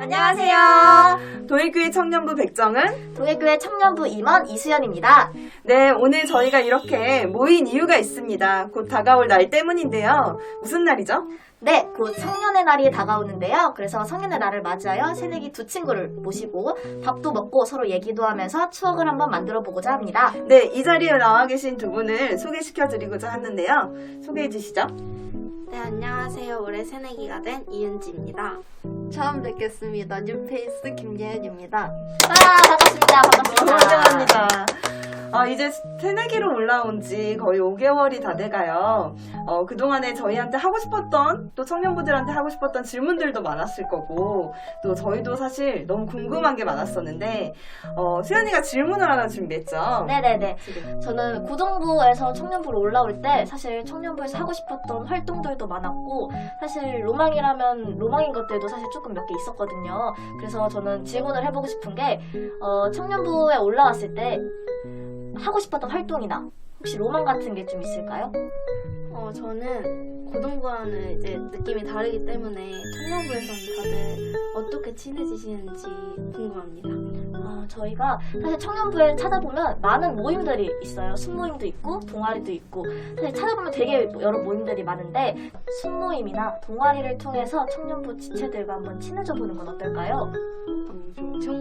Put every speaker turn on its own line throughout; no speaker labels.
안녕하세요.
도예교회 청년부 백정은
동해교회 청년부 임원 이수연입니다.
네 오늘 저희가 이렇게 모인 이유가 있습니다. 곧 다가올 날 때문인데요. 무슨 날이죠?
네, 곧 성년의 날이 다가오는데요. 그래서 성년의 날을 맞이하여 새내기 두 친구를 모시고 밥도 먹고 서로 얘기도 하면서 추억을 한번 만들어 보고자 합니다.
네 이 자리에 나와 계신 두 분을 소개시켜 드리고자 하는데요. 소개해 주시죠.
네, 안녕하세요. 올해 새내기가 된 이은지입니다. 처음 뵙겠습니다. 뉴페이스 김예은입니다.
아, 반갑습니다. 반갑습니다.
환영합니다. 아, 이제 새내기로 올라온 지 거의 5개월이 다 돼가요. 어, 그동안에 저희한테 하고 싶었던, 또 청년부들한테 하고 싶었던 질문들도 많았을 거고, 또 저희도 사실 너무 궁금한 게 많았었는데, 어, 수연이가 질문을 하나 준비했죠?
네네네. 저는 고등부에서 청년부로 올라올 때 사실 청년부에서 하고 싶었던 활동들도 많았고 사실 로망이라면 로망인 것들도 사실 조금 몇 개 있었거든요. 그래서 저는 질문을 해보고 싶은 게 어, 청년부에 올라왔을 때 하고 싶었던 활동이나 혹시 로망 같은 게 좀 있을까요?
어, 저는 고등부와는 이제 느낌이 다르기 때문에 청년부에서는 다들 어떻게 친해지시는지 궁금합니다.
어, 저희가 사실 청년부에 찾아보면 많은 모임들이 있어요. 순모임도 있고 동아리도 있고 사실 찾아보면 되게 여러 모임들이 많은데 순모임이나 동아리를 통해서 청년부 지체들과 한번 친해져 보는 건 어떨까요?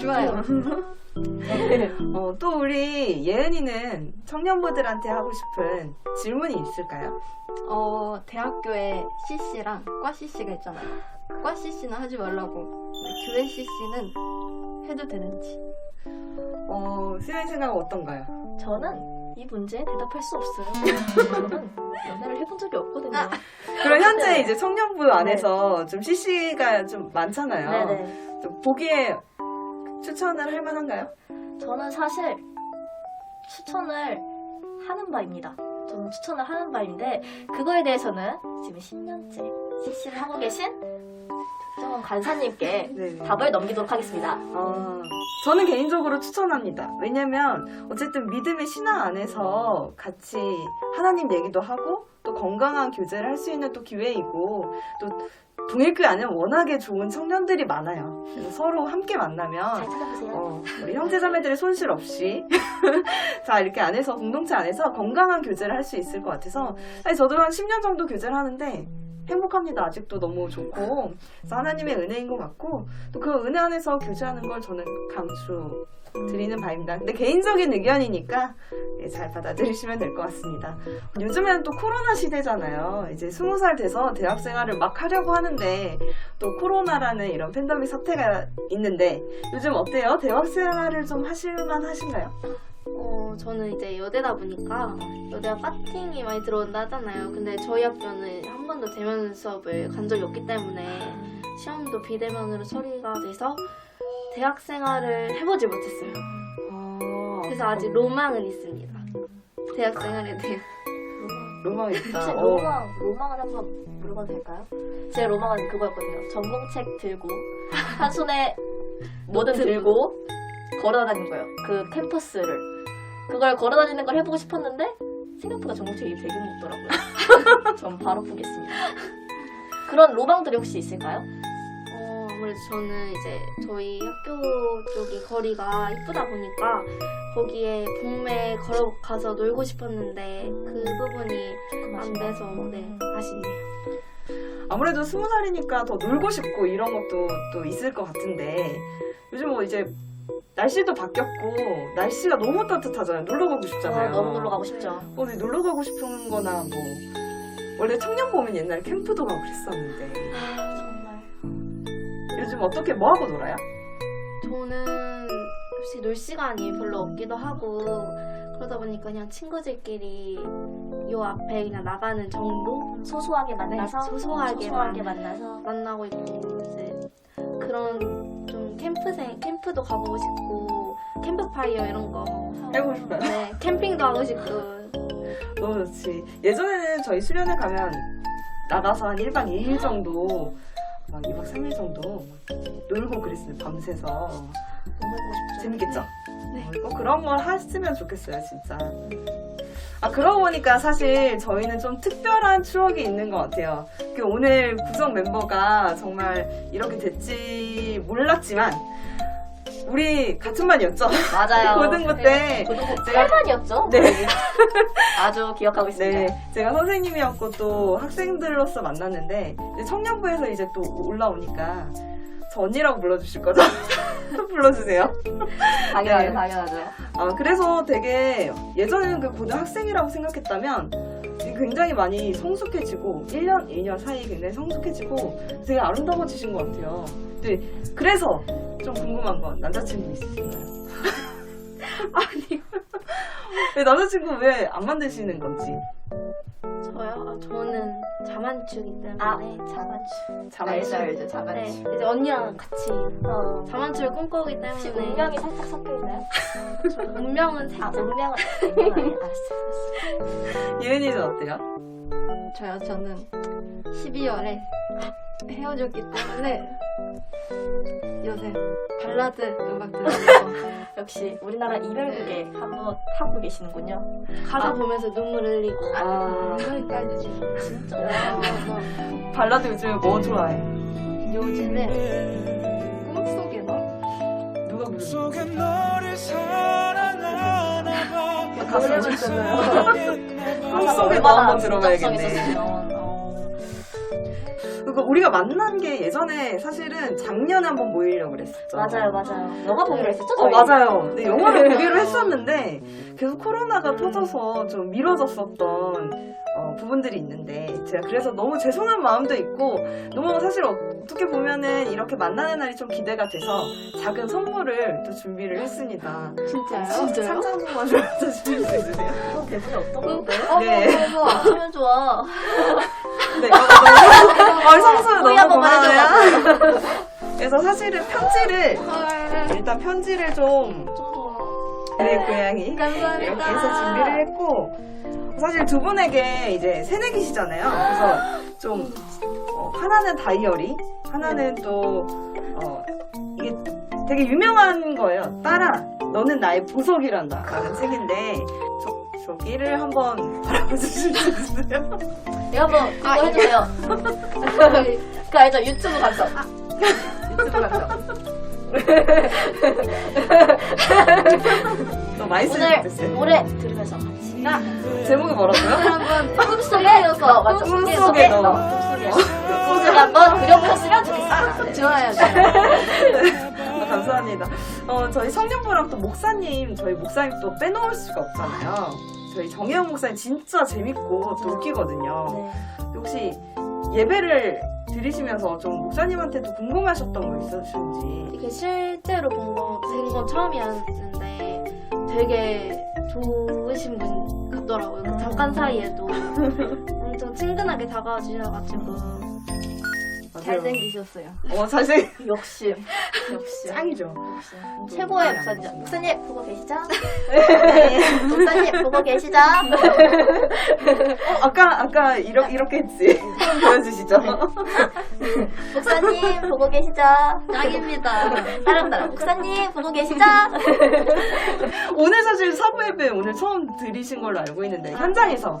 좋아요.
어, 또 우리 예은이는 청년부들한테 하고 싶은 질문이 있을까요?
어, 대학교에 CC랑 과 CC가 있잖아요. 과 CC는 하지 말라고. 교회 CC는 해도 되는지.
어, 수연 생각은 어떤가요?
저는 이 문제에 대답할 수 없어요. 저는 연애를 해본 적이 없거든요.
아.
그럼 현재
네.
이제 청년부 안에서 좀 CC가 좀 많잖아요.
네네.
좀 보기에 추천을 할 만한가요?
저는 사실 추천을 하는 바입니다. 저는 추천을 하는 바인데 그거에 대해서는 지금 10년째 CC를 하고 계신 정원 간사님께
네.
답을 넘기도록 하겠습니다.
어, 저는 개인적으로 추천합니다. 왜냐면 어쨌든 믿음의 신앙 안에서 같이 하나님 얘기도 하고 또 건강한 교제를 할 수 있는 또 기회이고 또 동일교회 안에는 워낙에 좋은 청년들이 많아요. 그래서 서로 함께 만나면
잘 찾아보세요.
어, 우리 형제자매들의 손실 없이 자 이렇게 안에서 공동체 안에서 건강한 교제를 할 수 있을 것 같아서 사실 저도 한 10년 정도 교제를 하는데 행복합니다 아직도 너무 좋고 그래서 하나님의 은혜인 것 같고 또 그 은혜 안에서 교제하는 걸 저는 강추 드리는 바입니다 근데 개인적인 의견이니까 예, 잘 받아들이시면 될 것 같습니다 요즘에는 또 코로나 시대잖아요 이제 20살 돼서 대학 생활을 막 하려고 하는데 또 코로나라는 이런 팬데믹 사태가 있는데 요즘 어때요? 대학 생활을 좀 하실만 하신가요?
어, 저는 이제 여대다 보니까 여대가 파팅이 많이 들어온다 하잖아요. 근데 저희 학교는 한 번도 대면 수업을 간 적이 없기 때문에 시험도 비대면으로 처리가 돼서 대학 생활을 해보지 못했어요. 그래서 아직 로망은 있습니다. 대학 생활에 대한.
로망이 있다.
혹시
어.
로망, 로망을 한번 물어봐도 될까요? 제 로망은 그거였거든요. 전공책 들고 한 손에 뭐든. 들고 걸어다니는 거예요. 그 캠퍼스를 그걸 걸어다니는 걸 해보고 싶었는데 생각보다 전공책이 되게 무겁더라고요. 전 바로 보겠습니다. 그런 로망들이 혹시 있을까요?
어, 아무래도 저는 이제 저희 학교 쪽이 거리가 이쁘다 보니까 거기에 봄에 걸어가서 놀고 싶었는데 그 부분이 안 돼서 네, 아쉽네요.
아무래도 스무 살이니까 더 놀고 싶고 이런 것도 또 있을 것 같은데 요즘 뭐 이제 날씨도 바뀌었고 날씨가 너무 따뜻하잖아요. 놀러 가고 싶잖아요.
어, 너무 놀러 가고 싶죠.
어디 놀러 가고 싶은 거나 뭐 원래 청년 보면 옛날에 캠프도 가고 그랬었는데
아, 정말.
요즘 어떻게 뭐 하고 놀아요?
저는 솔직히 놀 시간이 별로 없기도 하고 그러다 보니까 그냥 친구들끼리 요 앞에 그냥 나가는 정도
소소하게 만나서
네, 소소하게
소소하게 만나서
만나고 있고 이제 그런 좀 캠프생 캠프도 가보고 싶고 캠프파이어 이런 거 하고
해보고 싶어요?
네 캠핑도 하고 싶고
너무 좋지. 예전에는 저희 수련회 가면 나가서 한 1박 2일 정도 막 2박 3일 정도 막 놀고 그랬어요. 밤새서.
너무 해보고 싶죠.
재밌겠죠?
네.
어, 그런 걸 했으면 좋겠어요, 진짜. 아, 그러고 보니까 사실 저희는 좀 특별한 추억이 있는 것 같아요. 그 오늘 구성 멤버가 정말 이렇게 될지 몰랐지만, 우리 같은 반이었죠?
맞아요.
고등부 때.
고등부
제가-
8반이었죠?
네.
아주 기억하고 있습니다.
네, 제가 선생님이었고 또 학생들로서 만났는데 이제 청년부에서 이제 또 올라오니까 저 언니라고 불러주실 거죠? 불러주세요.
당연하죠,
네.
당연하죠.
아, 그래서 되게 예전에는 그 고등학생이라고 생각했다면 굉장히 많이 성숙해지고 1년, 2년 사이에 굉장히 성숙해지고 되게 아름다워지신 것 같아요. 네, 그래서 좀 궁금한 건 남자친구 있으신가요? 아니. 왜 남자친구 왜 안 만드시는 건지.
저요? 아, 저는 자만추기 때문에
아, 자만추.
자만추.
알죠, 알죠,
네,
자만추.
이제 언니랑 같이
어.
자만추를 꿈꾸기
혹시
때문에
운명이 살짝 섞여 있나요?
저 운명은
아,
살짝
운명은 운명 아니에요? 알았어,
예은이는 어때요?
저요, 저는 12월에 헤어졌기 때문에 요새 발라드 음악 들으면서.
역시 우리나라 이별극에 한번 하고 계시는군요.
가사 보면서 눈물 흘리고
아,
눈물까지
진짜.
발라드 요즘에 뭐 좋아해?
요즘에 꿈속에 너
누가 부르는
속에 너를 사랑하나 봐
가수
아,
꿈속에 너 한번 들어봐야겠네.
어.
그러니까 우리가 만난 게 예전에 사실은 작년에 한번 모이려고 그랬었죠.
맞아요, 맞아요. 영화 보기로 했었죠?
어,
저희?
맞아요. 근데 영화를 보기로 했었는데 계속 코로나가 터져서 좀 미뤄졌었던 어, 부분들이 있는데 제가 그래서 너무 죄송한 마음도 있고 너무 사실 어떻게 보면은 이렇게 만나는 날이 좀 기대가 돼서 작은 선물을 또 준비를 했습니다.
진짜요?
상자 한 번만 좀 주실 수 있으세요?
어, 대본에 없던 건데?
네.
하면 좋아.
네, 너무, 어, 성수
우리
너무 고마워요. 그래서 사실은 편지를, 일단 편지를 좀, 내 고양이. 이렇게 해서 준비를 했고, 사실 두 분에게 이제 새내기시잖아요. 그래서 좀, 어, 하나는 다이어리, 하나는 또, 어, 이게 되게 유명한 거예요. 따라, 너는 나의 보석이란다. 라는 책인데, 저, 저기를 한번 바라보실 수 있으세요?
이거 한번 그거 해주세요. 그 알죠? 유튜브 감성. 유튜브 감성.
너 많이 쓰는
오늘. 노래 들으면서 같이. 아,
제목이 뭐라고요?
한번 꿈속에 넣어서 맞죠?
꿈 속에 넣어.
꿈속에 꿈속에 한번 그려보셨으면 좋겠습니다. 네.
좋아요. 아,
감사합니다. 어, 저희 청년부랑 또 목사님, 저희 목사님 또 빼놓을 수가 없잖아요. 저희 정혜영 목사님 진짜 재밌고 또 웃기거든요.
네.
혹시 예배를 드리시면서 좀 목사님한테도 궁금하셨던 거 있으신지.
이렇게 실제로 본거뵌건 처음이었는데 되게 좋으신 분 같더라고요. 그 잠깐 사이에도 엄청 친근하게 다가와 주셔가지고
잘생기셨어요.
어, 잘생
역시 역시
짱이죠.
역시 최고의 목사님. 목사님 보고 계시죠? 네. 목사님 보고 계시죠?
어, 아까, 아까 이렇게, 이렇게 했지. 한번 보여주시죠.
목사님 보고 계시죠?
짱입니다.
사랑나라 목사님 보고 계시죠?
오늘 사실 사부 예배 오늘 처음 들으신 걸로 알고 있는데, 현장에서.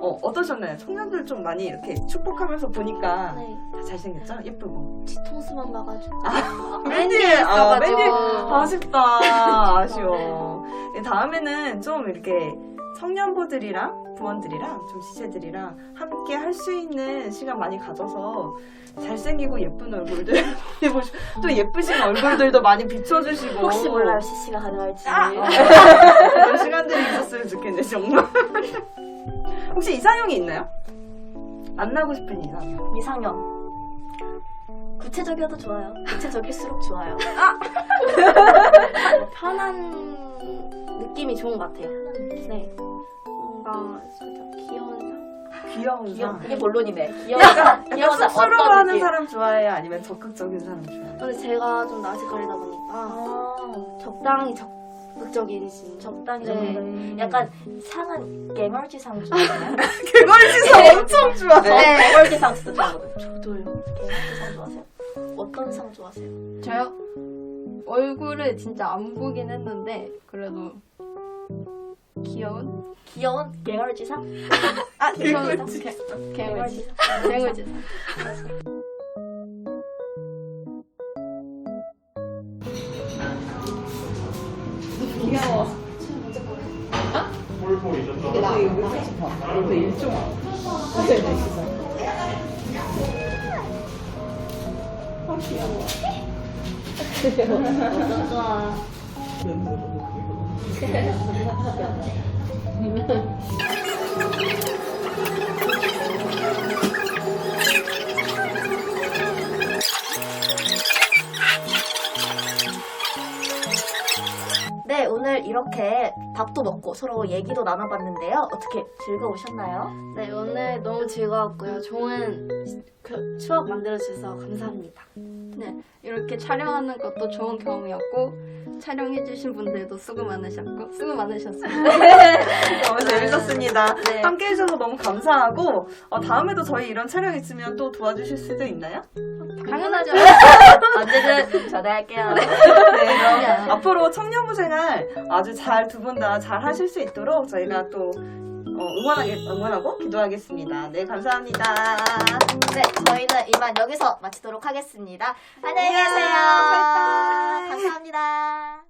어, 어떠셨나요? 청년들 좀 많이 이렇게 축복하면서 보니까
네.
다 잘생겼죠? 예쁘고.
뒤통수만 봐가지고
맨
뒤에
아. 맨 뒤에. 아쉽다. 아쉬워. 네, 다음에는 좀 이렇게 청년부들이랑 부원들이랑 좀 지체들이랑 함께 할 수 있는 시간 많이 가져서 잘생기고 예쁜 얼굴들 해보시- 또 예쁘신 얼굴들도 많이 비춰주시고
혹시 몰라요 CC가 가능할지.
그런 시간들이 있었으면 좋겠네 정말 혹시 이상형이 있나요? 만나고 싶은 이상형
이상형. 구체적이어도 좋아요. 구체적일수록 좋아요.
편한 느낌이 좋은 것 같아요. 네. 뭔가 살짝 귀여운 상?
귀여운
귀여,
사람
이게 본론이네. 귀여운 사람.
약간
귀여운 사람. 어떤
쑥스러워하는
느낌?
사람 좋아해요? 아니면 적극적인 사람 좋아해요?
근데 제가 좀 낯을 가리다 보니까
아,
적당히 적 극적인 신
적당히
네.
좀 약간 상은 개멀지상 좋아하세요?
개걸지상 엄청 좋아해
네, 개멀지상 진짜 좋아하거든요.
저도요.
개멀지상 좋아하세요? 어떤 상 좋아하세요?
저요? 얼굴을 진짜 안 보긴 했는데, 그래도 귀여운
귀여운 갱얼지상?
아,
귀여운
갱얼지.
갱을지 갱을지
네, 오늘 이렇게 밥도 먹고 서로 얘기도 나눠봤는데요. 어떻게 즐거우셨나요?
네, 오늘 너무 즐거웠고요. 좋은 그 추억 만들어주셔서 감사합니다.
네 이렇게 촬영하는 것도 좋은 경험이었고 촬영해주신 분들도 수고 많으셨고 수고 많으셨습니다.
너무 재밌었습니다.
네.
함께 해주셔서 너무 감사하고, 어, 다음에도 저희 이런 촬영 있으면 또 도와주실 수도 있나요?
당연하죠.
언제든 전화할게요.
네, 그럼 앞으로 청년부 생활 아주 잘 두 분 다 잘 하실 수 있도록 저희가 또 어, 응원하게, 응원하고 기도하겠습니다. 네, 감사합니다.
네, 저희는 이만 여기서 마치도록 하겠습니다. 안녕히 계세요. 감사합니다.